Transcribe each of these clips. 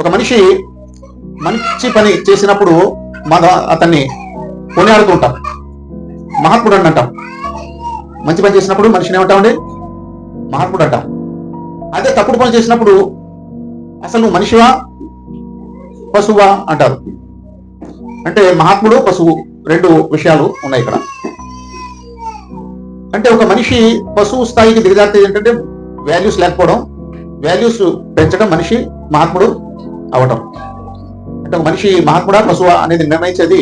ఒక మనిషి మంచి పని చేసినప్పుడు మన అతన్ని కొనియాడుతూ ఉంటాం మహాత్ముడు అని అంటాం. మంచి పని చేసినప్పుడు మనిషిని ఏమంటామండి? మహాత్ముడు అంటాం. అదే తప్పుడు పని చేసినప్పుడు అసలు నువ్వు మనిషివా? పశువా అంటారు. అంటే మహాత్ముడు పశువు రెండు విషయాలు ఉన్నాయి ఇక్కడ. అంటే ఒక మనిషి పశువు స్థాయికి దిగజారితే ఏంటంటే వాల్యూస్ లేకపోవడం వాల్యూస్ పెంచడం మనిషి మహాత్ముడు అవటం. అంటే ఒక మనిషి మహాత్ముడా పశువ అనేది నిర్ణయించేది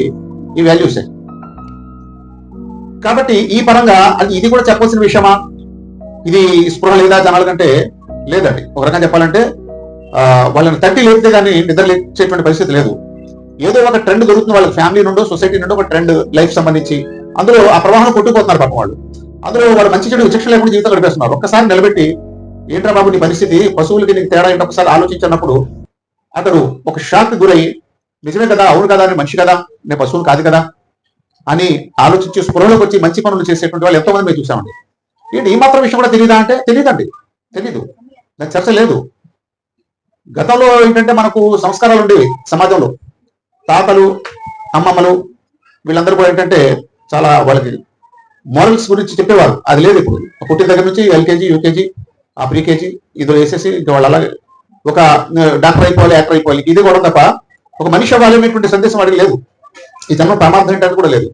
ఈ వాల్యూసే కాబట్టి ఈ పరంగా అది ఇది కూడా చెప్పాల్సిన విషయమా? ఇది స్పృహ లేదా జనాల కంటే లేదండి. ఒక రకంగా చెప్పాలంటే వాళ్ళని తట్టి లేపితే కానీ నిద్ర లేచేటువంటి పరిస్థితి లేదు. ఏదో ఒక ట్రెండ్ దొరుకుతుంది వాళ్ళ ఫ్యామిలీ నుండో సొసైటీ నుండో ఒక ట్రెండ్ లైఫ్ సంబంధించి. అందులో ఆ ప్రవాహం కొట్టుకుపోతున్నారు పాపం వాళ్ళు. అందులో వాళ్ళు మంచి చెడు విచక్షణ లేకుండా జీవితం గడిపేస్తున్నారు. ఒక్కసారి నిలబెట్టి ఏంట్రా బాబు నీ పరిస్థితి? పశువులకి నీకు తేడా ఏంటో? ఒకసారి ఆలోచించినప్పుడు అతడు ఒక షాక్ గురై నిజమే కదా అవును కదా నేను మనిషి కదా నేను పశువులు కాదు కదా అని ఆలోచించి స్పృహలోకి వచ్చి మంచి పనులు చేసేటువంటి వాళ్ళు ఎంతోమంది మేము చూసామండి. ఏంటి ఈ మాత్రం విషయం కూడా తెలియదా అంటే తెలియదండి తెలీదు. దాని చర్చ లేదు. గతంలో ఏంటంటే మనకు సంస్కారాలు ఉండేవి సమాజంలో. తాతలు అమ్మమ్మలు వీళ్ళందరూ కూడా ఏంటంటే చాలా వాళ్ళకి మోరల్స్ గురించి చెప్పేవారు. అది లేదు ఇప్పుడు. పుట్టిన దగ్గర నుంచి ఎల్కేజీ యూకేజీ ఆ ప్రీకేజీ ఇది వేసేసి ఇంకా వాళ్ళు అలాగే ఒక డాక్టర్ అయిపోవాలి యాక్టర్ అయిపోవాలి. ఇది కూడా తప్ప ఒక మనిషి అవ్వాలనేటువంటి సందేశం వాడికి లేదు. ఈ జన్మ ప్రమాదం ఏంటని కూడా లేదు.